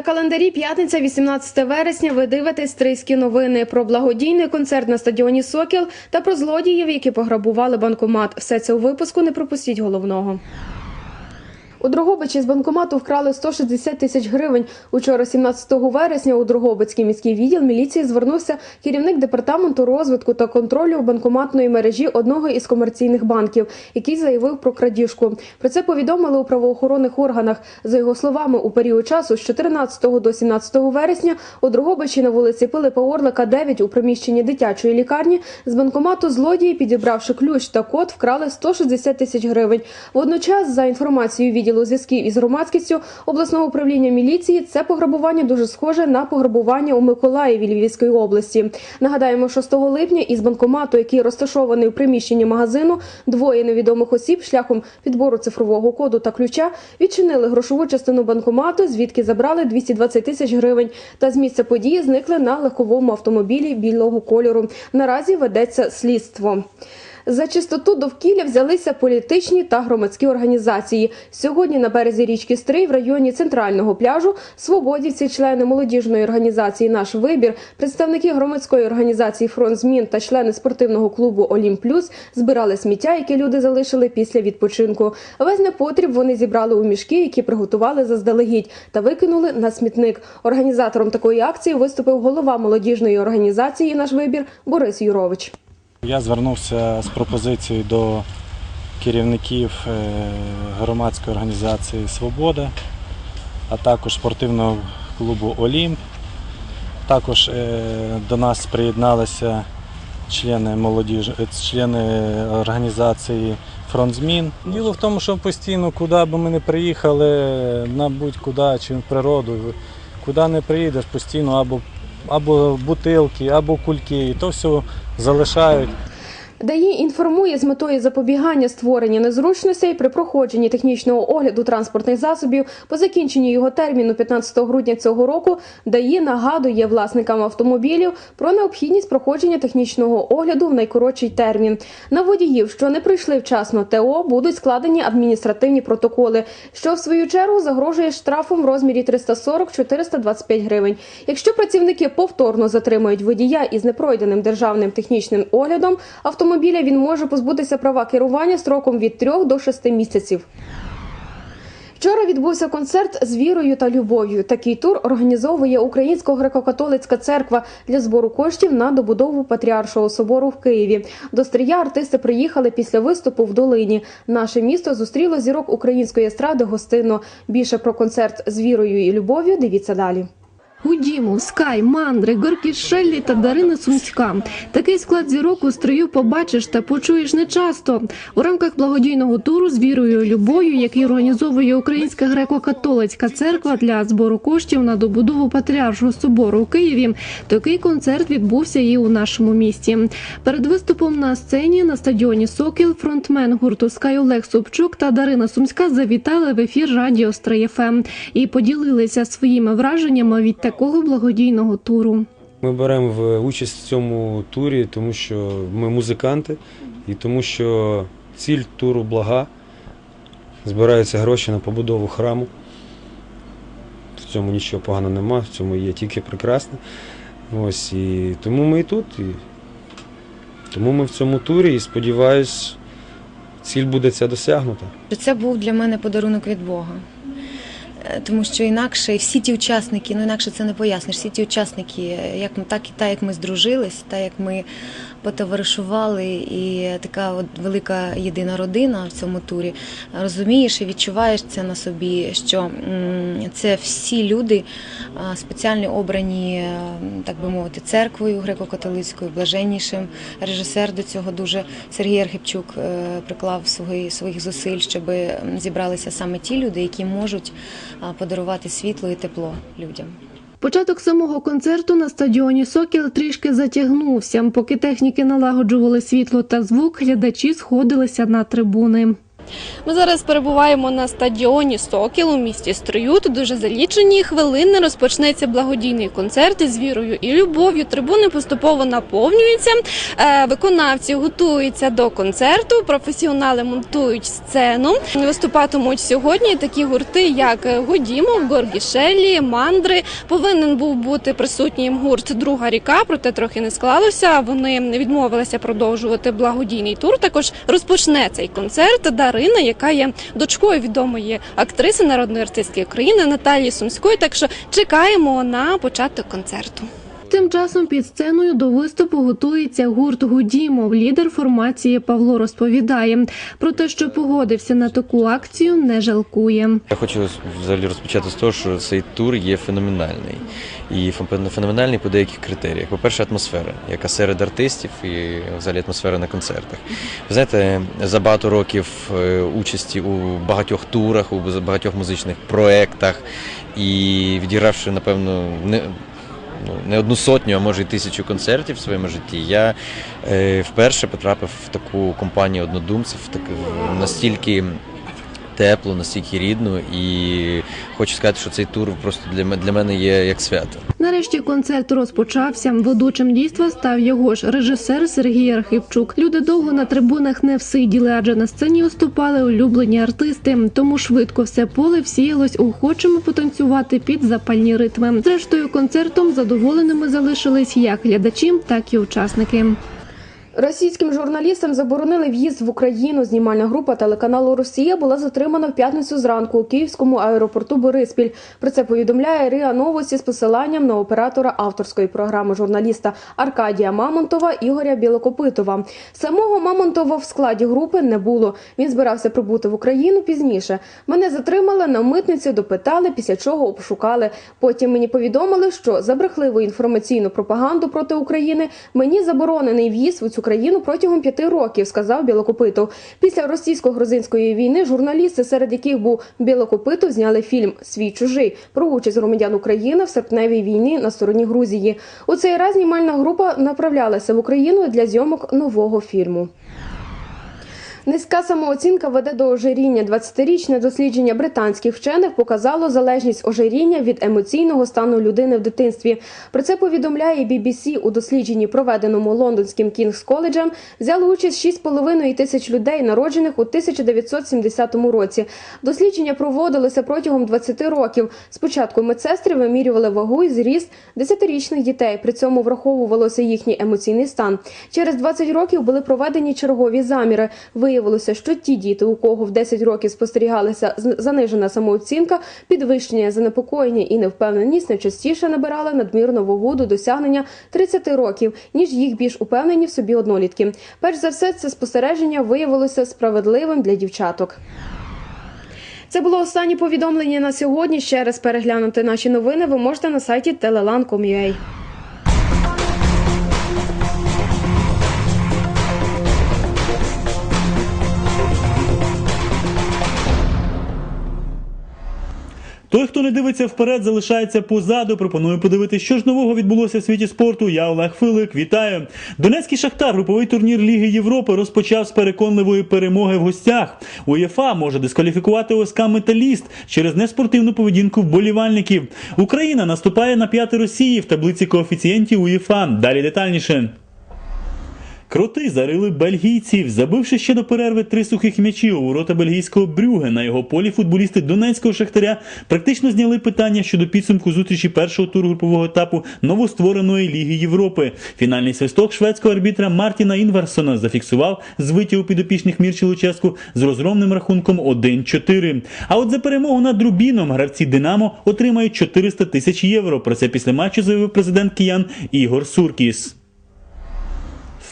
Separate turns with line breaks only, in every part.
На календарі п'ятниця, 18 вересня. Ви дивитесь стрийські новини про благодійний концерт на стадіоні Сокіл та про злодіїв, які пограбували банкомат. Все це у випуску. Не пропустіть головного. У Дрогобичі з банкомату вкрали 160 тисяч гривень. Учора, 17 вересня, у Дрогобицький міський відділ міліції звернувся керівник департаменту розвитку та контролю банкоматної мережі одного із комерційних банків, який заявив про крадіжку. Про це повідомили у правоохоронних органах. За його словами, у період часу з 14 до 17 вересня у Дрогобичі на вулиці Пилипа Орлика 9 у приміщенні дитячої лікарні з банкомату злодії, підібравши ключ та код, вкрали 160 тисяч гривень. Водночас, за інформацією відділу зв'язків із громадськістю обласного управління міліції, це пограбування дуже схоже на пограбування у Миколаєві Львівської області. Нагадаємо, 6 липня із банкомату, який розташований у приміщенні магазину, двоє невідомих осіб шляхом підбору цифрового коду та ключа відчинили грошову частину банкомату, звідки забрали 220 тисяч гривень. Та з місця події зникли на легковому автомобілі білого кольору. Наразі ведеться слідство. За чистоту довкілля взялися політичні та громадські організації. Сьогодні на березі річки Стрий в районі центрального пляжу свободівці, члени молодіжної організації Наш вибір, представники громадської організації Фронт змін та члени спортивного клубу Олім Плюс збирали сміття, яке люди залишили після відпочинку. Весь непотріб вони зібрали у мішки, які приготували заздалегідь, та викинули на смітник. Організатором такої акції виступив голова молодіжної організації Наш вибір Борис Юрович.
Я звернувся з пропозицією до керівників е, громадської організації Свобода, а також спортивного клубу Олімп. Також е, до нас приєдналися члени молодіж... члени організації Фронт змін. Діло в тому, що постійно, куди б ми не приїхали, на будь-куди чи в природу, куди не приїдеш, постійно або, або бутилки, або кульки, і то все залишають.
ДАІ інформує з метою запобігання створення незручностей при проходженні технічного огляду транспортних засобів по закінченню його терміну 15 грудня цього року. ДАІ нагадує власникам автомобілів про необхідність проходження технічного огляду в найкоротший термін. На водіїв, що не прийшли вчасно ТО, будуть складені адміністративні протоколи, що в свою чергу загрожує штрафом в розмірі 340-425 гривень. Якщо працівники повторно затримують водія із непройденим державним технічним оглядом автомобіля, він може позбутися права керування строком від 3 до 6 місяців. Вчора відбувся концерт з вірою та любов'ю. Такий тур організовує Українсько греко-католицька церква для збору коштів на добудову Патріаршого собору в Києві. До стрия артисти приїхали після виступу в долині. Наше місто зустріло зірок української естради гостинно. Більше про концерт з вірою і любов'ю дивіться далі.
Гудімов, Скай, Мандри, Горкі Шеллі та Дарина Сумська. Такий склад зірок у строю побачиш та почуєш нечасто. У рамках благодійного туру з вірою і любов'ю, який організовує Українська греко-католицька церква для збору коштів на добудову Патріаршого собору у Києві. Такий концерт відбувся і у нашому місті. Перед виступом на сцені на стадіоні Сокіл фронтмен гурту Скай Олег Собчук та Дарина Сумська завітали в ефір радіо Стрий ФМ і поділилися своїми враженнями від такого благодійного туру.
Ми беремо в участь в цьому турі, тому що ми музиканти і тому що ціль туру блага. Збираються гроші на побудову храму. В цьому нічого поганого нема, в цьому є тільки прекрасне. Ось і тому ми і тут. І тому ми в цьому турі і сподіваюсь, ціль буде ця досягнута.
Це був для мене подарунок від Бога. Е, Тому що інакше всі ті учасники, ну інакше це не поясниш. Всі ті учасники, е, як ми так і так, як ми здружились, так як ми потоваришували, і така от велика єдина родина в цьому турі. Розумієш і відчуваєш це на собі, що це всі люди спеціально обрані, е, так би мовити, церквою греко-католицькою, блаженнішим. Режисер до цього дуже Сергій Архипчук е, приклав свої, своїх зусиль, щоб зібралися саме ті люди, які можуть подарувати світло і тепло людям.
Початок самого концерту на стадіоні Сокіл трішки затягнувся. Поки техніки налагоджували світло та звук, глядачі сходилися на трибуни.
Ми зараз перебуваємо на стадіоні Сокіл у місті Строю. Тут дуже за лічені хвилини розпочнеться благодійний концерт із вірою і любов'ю. Трибуни поступово наповнюються. Е, Виконавці готуються до концерту. Професіонали монтують сцену. Виступатимуть сьогодні такі гурти, як Годімов, Горгішелі, Мандри. Повинен був бути присутній гурт Друга ріка, проте трохи не склалося. Вони відмовилися продовжувати благодійний тур. Також розпочне цей концерт Дарина, яка є дочкою відомої актриси народної артистки України Наталії Сумської. Так що чекаємо на початок концерту.
Тим часом під сценою до виступу готується гурт Гудімов. Лідер формації Павло розповідає про те, що погодився на таку акцію, не жалкує.
Я хочу взагалі розпочати з того, що цей тур є феноменальний. І феноменальний по деяких критеріях. По-перше, атмосфера, яка серед артистів і взагалі атмосфера на концертах. Ви знаєте, за багато років е, участі у багатьох турах, у багатьох музичних проєктах і відігравши, напевно, не. Ну, не одну сотню, а може й тисячу концертів в своєму житті. Я е, вперше потрапив в таку компанію однодумців, так, настільки теплу, настільки рідну, і хочу сказати, що цей тур просто для для мене є як свято.
Нарешті концерт розпочався. Ведучим дійства став його ж режисер Сергій Архипчук. Люди довго на трибунах не всиділи, адже на сцені виступали улюблені артисти. Тому швидко все поле всіялось охочими потанцювати під запальні ритми. Зрештою, концертом задоволеними залишились як глядачі, так і учасники.
Російським журналістам заборонили в'їзд в Україну. Знімальна група телеканалу Росія була затримана в п'ятницю зранку у київському аеропорту Бориспіль. Про це повідомляє РИА Новості з посиланням на оператора авторської програми журналіста Аркадія Мамонтова Ігоря Білокопитова. Самого Мамонтова в складі групи не було. Він збирався прибути в Україну пізніше. Мене затримали на митниці, допитали, після чого обшукали. Потім мені повідомили, що за брехливу інформаційну пропаганду проти України мені заборонений в'їзд в цю протягом п'яти років, сказав Білокопитов. Після російсько-грузинської війни журналісти, серед яких був Білокопитов, зняли фільм Свій чужий про участь громадян України в серпневій війні на стороні Грузії. У цей раз знімальна група направлялася в Україну для зйомок нового фільму. Низька самооцінка веде до ожиріння. 20-річне дослідження британських вчених показало залежність ожиріння від емоційного стану людини в дитинстві. Про це повідомляє BBC. у дослідженні, проведеному лондонським Кінгс коледжем, взяли участь 6,5 тисяч людей, народжених у 1970 році. Дослідження проводилося протягом 20 років. Спочатку медсестри вимірювали вагу і зріст 10-річних дітей. При цьому враховувалося їхній емоційний стан. Через 20 років були проведені чергові заміри. Виявилося, що ті діти, у кого в 10 років спостерігалася занижена самооцінка, підвищення занепокоєння і невпевненість найчастіше набирали надмірну вагу до досягнення 30 років, ніж їх більш упевнені в собі однолітки. Перш за все, це спостереження виявилося справедливим для дівчаток. Це було останнє повідомлення на сьогодні. Ще раз переглянути наші новини ви можете на сайті telelan.com.ua.
хто не дивиться вперед, залишається позаду. Пропоную подивитися, що ж нового відбулося в світі спорту. Я Олег Филик. Вітаю. Донецький Шахтар, груповий турнір Ліги Європи, розпочав з переконливої перемоги в гостях. УЄФА може дискваліфікувати ОСК Металіст через неспортивну поведінку вболівальників. Україна наступає на п'яти Росії в таблиці коефіцієнтів УЄФА. Далі детальніше. Кроти зарили бельгійців, забивши ще до перерви три сухих м'ячі у ворота бельгійського брюге. На його полі футболісти донецького шахтаря практично зняли питання щодо підсумку зустрічі першого туру групового етапу новоствореної Ліги Європи. Фінальний свисток шведського арбітра Мартіна Інварсона зафіксував звиття у підопічних Мірчі Луческу з розгромним рахунком 1-4. А от за перемогу над Рубіном гравці Динамо отримають 400 тисяч євро. Про це після матчу заявив президент Киян Ігор Суркіс.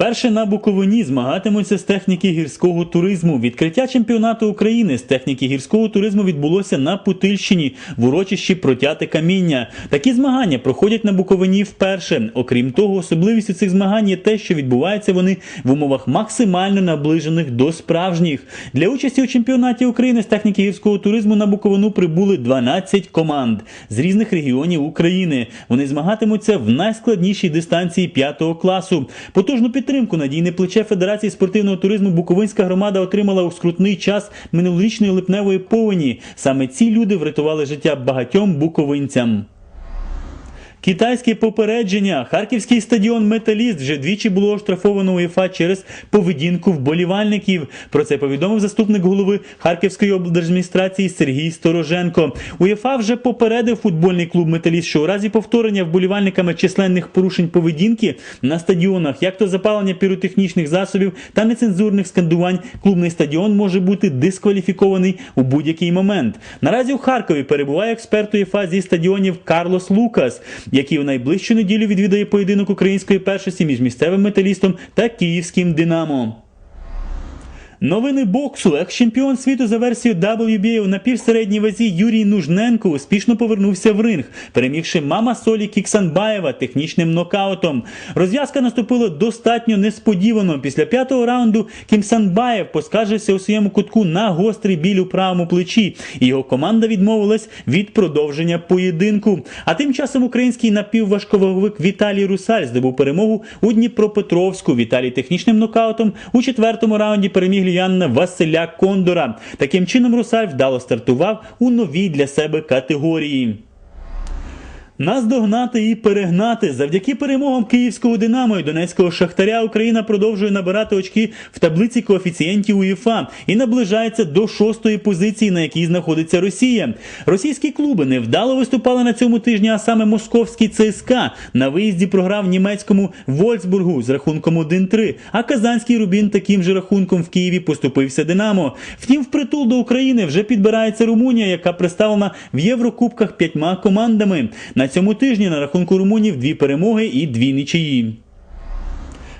Вперше на Буковині змагатимуться з техніки гірського туризму. Відкриття чемпіонату України з техніки гірського туризму відбулося на Путильщині в урочищі Протяти каміння. Такі змагання проходять на Буковині вперше. Окрім того, особливістю цих змагань є те, що відбуваються вони в умовах максимально наближених до справжніх. Для участі у чемпіонаті України з техніки гірського туризму на Буковину прибули 12 команд з різних регіонів України. Вони змагатимуться в найскладнішій дистанції 5 класу. Потужну підтримку підтримку надійне плече Федерації спортивного туризму Буковинська громада отримала у скрутний час минулорічної липневої повені. Саме ці люди врятували життя багатьом буковинцям. Китайське попередження. Харківський стадіон Металіст вже двічі було оштрафовано УЄФА через поведінку вболівальників. Про це повідомив заступник голови Харківської облдержадміністрації Сергій Стороженко. УЄФА вже попередив футбольний клуб Металіст, що у разі повторення вболівальниками численних порушень поведінки на стадіонах, як то запалення піротехнічних засобів та нецензурних скандувань, клубний стадіон може бути дискваліфікований у будь-який момент. Наразі у Харкові перебуває експерт УЄФА зі стадіонів Карлос Лукас, який у найближчу неділю відвідає поєдинок української першості між місцевим металістом та київським Динамо. Новини боксу. Екс-чемпіон світу за версією WBA у напівсередній вазі Юрій Нужненко успішно повернувся в ринг, перемігши мама Солі Кіксанбаєва технічним нокаутом. Розв'язка наступила достатньо несподівано. Після п'ятого раунду Кімсанбаєв поскаржився у своєму кутку на гострий біль у правому плечі. Його команда відмовилась від продовження поєдинку. А тим часом український напівважковаговик Віталій Русаль здобув перемогу у Дніпропетровську. Віталій технічним нокаутом у четвертому раунді переміг львів'янина Василя Кондора. Таким чином Русаль вдало стартував у новій для себе категорії. Наздогнати і перегнати завдяки перемогам київського Динамо і Донецького Шахтаря Україна продовжує набирати очки в таблиці коефіцієнтів УЄФА і наближається до шостої позиції, на якій знаходиться Росія. Російські клуби невдало виступали на цьому тижні, а саме московський ЦСКА на виїзді програв німецькому Вольсбургу з рахунком 1-3, а казанський Рубін таким же рахунком в Києві поступився Динамо. Втім, впритул до України вже підбирається Румунія, яка представлена в Єврокубках п'ятьма командами. На цьому тижні на рахунку румунів дві перемоги і дві нічиї.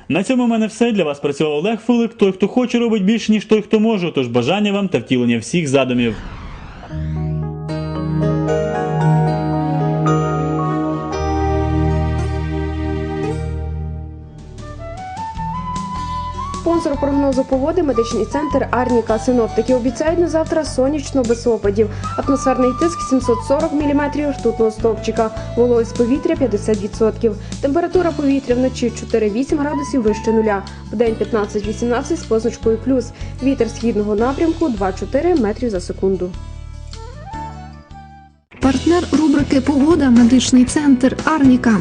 На цьому в мене все. Для вас працював Олег Филик. Той, хто хоче, робить більше, ніж той, хто може. Тож бажання вам та втілення всіх задумів.
Спонсор прогнозу погоди медичний центр Арніка. Синоптики обіцяють на завтра сонячно без опадів. Атмосферний тиск 740 мм ртутного стовпчика. Вологість повітря 50%. Температура повітря вночі 4-8 градусів вище нуля. Вдень 15-18 з позначкою плюс. Вітер східного напрямку 2-4 метрів за секунду.
Партнер рубрики Погода медичний центр Арніка.